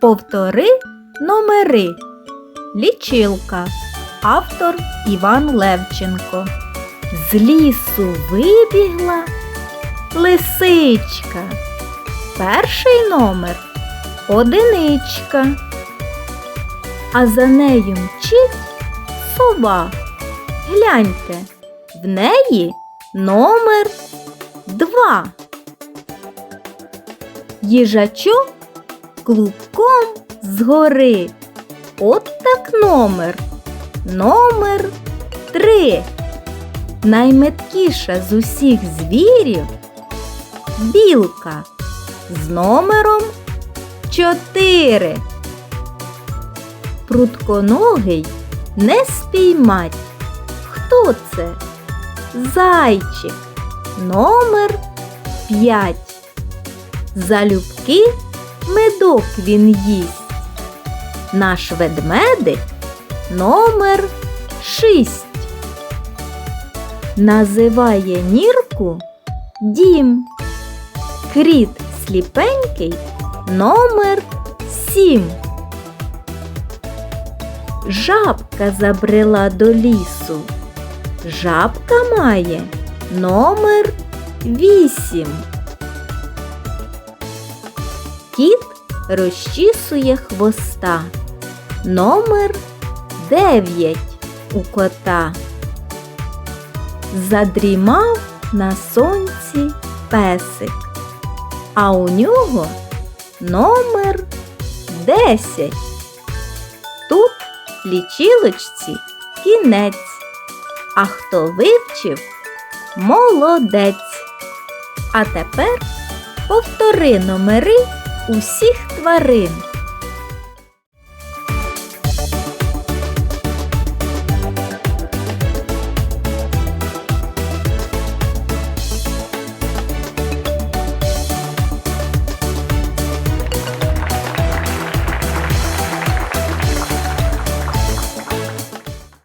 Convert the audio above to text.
Повтори номери. Лічилка. Автор Іван Левченко. З лісу вибігла лисичка. Перший номер одиничка. А за нею мчить сова. Гляньте, в неї номер два. Їжачок клубком згори. От так номер. Номер три. Найметкіша з усіх звірів білка з номером чотири. Прутконогий не спіймать. Хто це? Зайчик. Номер п'ять. Залюбки медок він їсть. Наш ведмедик номер шість. Називає нірку дім. Кріт сліпенький номер сім. Жабка забрела до лісу. Жабка має номер вісім. Кіт розчісує хвоста. Номер дев'ять у кота. Задрімав на сонці песик, а у нього номер десять. Тут лічилочці кінець, а хто вивчив молодець. А тепер повтори номери усіх тварин.